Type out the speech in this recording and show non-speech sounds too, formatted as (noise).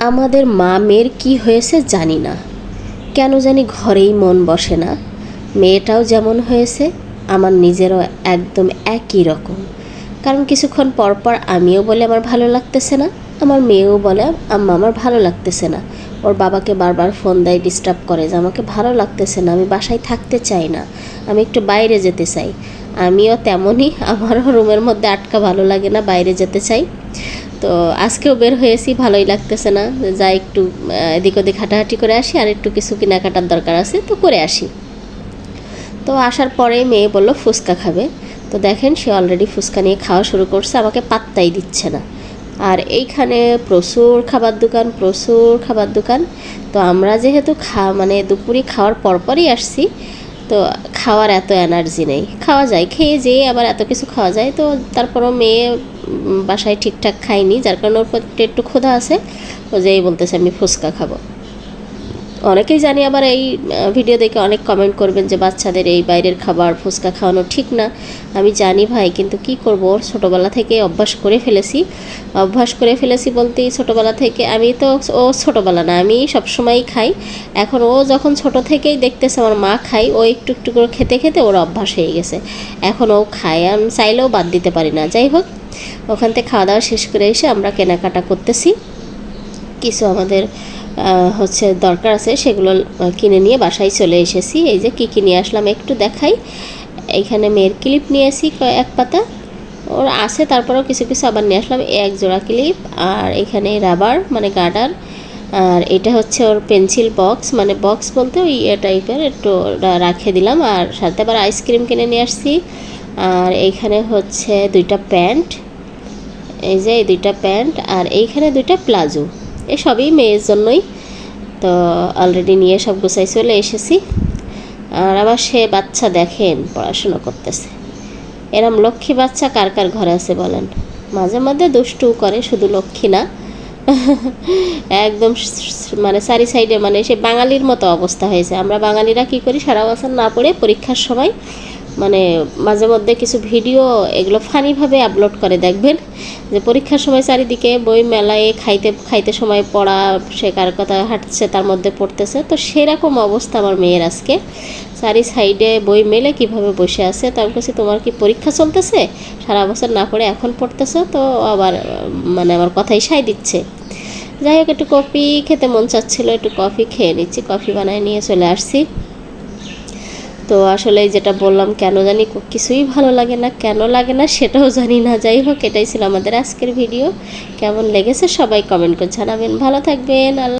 আমাদের মা মেয়ের কী হয়েছে জানি না। কেন জানি ঘরেই মন বসে না। মেয়েটাও যেমন হয়েছে, আমার নিজেরও একদম একই রকম। কারণ কিছুক্ষণ পর পর আমিও বলে, আমার ভালো লাগতেছে না। আমার মেয়েও বলে, আম্মা, আমার ভালো লাগতেছে না। ওর বাবাকে বারবার ফোন দেয় ডিস্টার্ব করে যে আমাকে ভালো লাগতেছে না, আমি বাসায় থাকতে চাই না, আমি একটু বাইরে যেতে চাই। আমিও তেমনই, আমারও রুমের মধ্যে আটকা ভালো লাগে না, বাইরে যেতে চাই। তো আজকেও বের হয়েছি, ভালোই লাগতেছে না। যাই একটু এদিক ওদিক হাঁটাহাঁটি করে আসি, আর একটু কিছু কেনাকাটার দরকার আছে, তো করে আসি। তো আসার পরে মেয়ে বলল, ফুচকা খাবে। তো দেখেন, সে অলরেডি ফুচকা নিয়ে খাওয়া শুরু করছে, আমাকে পাত্তাই দিচ্ছে না। আর এইখানে প্রচুর খাবার দোকান, প্রচুর খাবার দোকান। তো আমরা যেহেতু খা মানে দুপুরে খাওয়ার পরপরই আসছি তো খাওয়ার এত এনার্জি নেই। খাওয়া যায়, খেয়ে যেয়ে আবার এত কিছু খাওয়া যায়। তো তারপরও মেয়ে বাসায় ঠিকঠাক খায়নি, যার কারণে ওর একটু ক্ষুধা আছে। ও যেই বলতেছে, আমি ফুচকা খাব। অনেকেই জানি আবার এই ভিডিও দেখে অনেক কমেন্ট করবেন যে বাচ্চাদের এই বাইরের খাবার, ফুচকা খাওয়ানো ঠিক না। আমি জানি ভাই, কিন্তু কি করব? ছোটোবেলা থেকে অভ্যাস করে ফেলেছি। অভ্যাস করে ফেলেছি বলতেই ছোটোবেলা থেকে আমি তো ও ছোটোবেলা না, আমি সবসময়ই খাই। এখন ও যখন ছোট থেকেই দেখতেছে আমার মা খাই ও একটু একটু করে খেতে খেতে ওর অভ্যাস হয়ে গেছে। এখন ও খায়, আমি চাইলেও বাদ দিতে পারি না। যাই হোক, ওখান থেকে খাওয়া দাওয়া শেষ করে এসে আমরা কেনাকাটা করতেছি। কিছু আমাদের হচ্ছে দরকার আছে, সেগুলো কিনে নিয়ে বাসায় চলে এসেছি। এই যে কী কী নিয়ে আসলাম একটু দেখাই। এইখানে মেয়ের ক্লিপ নিয়েছি এক পাতা। ওর আছে, তারপরেও কিছু কিছু আবার নিয়ে আসলাম, এক জোড়া ক্লিপ। আর এখানে রাবার মানে গার্ডার। আর এটা হচ্ছে ওর পেন্সিল বক্স মানে বক্স বলতে ওই টাইপের, একটু রাখে দিলাম। আর সাথে আবার আইসক্রিম কিনে নিয়ে আসছি। আর এইখানে হচ্ছে দুইটা প্যান্ট। এই যে এই দুইটা প্যান্ট, আর এইখানে দুইটা প্লাজো। এই সবই মেয়ের জন্যই। তো অলরেডি নিয়ে সব গুছাই চলে এসেছি। আর আবার সে বাচ্চা দেখেন, পড়াশোনা করতেছে। এরম লক্ষ্মী বাচ্চা কার কার ঘরে আছে বলেন? মাঝে মধ্যে দুষ্টু করে, শুধু লক্ষ্মী না। একদম মানে চারি সাইডে মানে সে বাঙালির মতো অবস্থা হয়েছে। আমরা বাঙালিরা কি করি? সারা বছর না পড়ে পরীক্ষার সময় মানে মাঝে মধ্যে কিছু ভিডিও এগুলো ফানিভাবে আপলোড করে, দেখবেন? যে পরীক্ষার সময় চারিদিকে বই মেলায় খাইতে খাইতে সময় পড়া, সে কার কথা হাঁটছে, তার মধ্যে পড়তেছে। তো সেরকম অবস্থা আমার মেয়ের আজকে। চারি সাইডে বই মেলে, কীভাবে বসে আছে, তো আমি বলছি, তোমার কি পরীক্ষা চলতেছে? সারা বছর না পড়ে এখন পড়তেছে? তো আবার মানে আমার কথাই সাই দিচ্ছে। যাই হোক, একটু কফি খেতে মন চাচ্ছিল, একটু কফি খেয়ে নিচ্ছি, কফি বানায় নিয়ে চলে আসছি। তো আসলে যেটা বললাম, কেন জানি কিছুই ভালো লাগে না, কেন লাগে না সেটাও (laughs) জানি না। যাই হোক, এটাই ছিল আমাদের আজকের ভিডিও। কেমন লেগেছে সবাই কমেন্ট করে জানাবেন। ভালো থাকবেন, আল্লাহ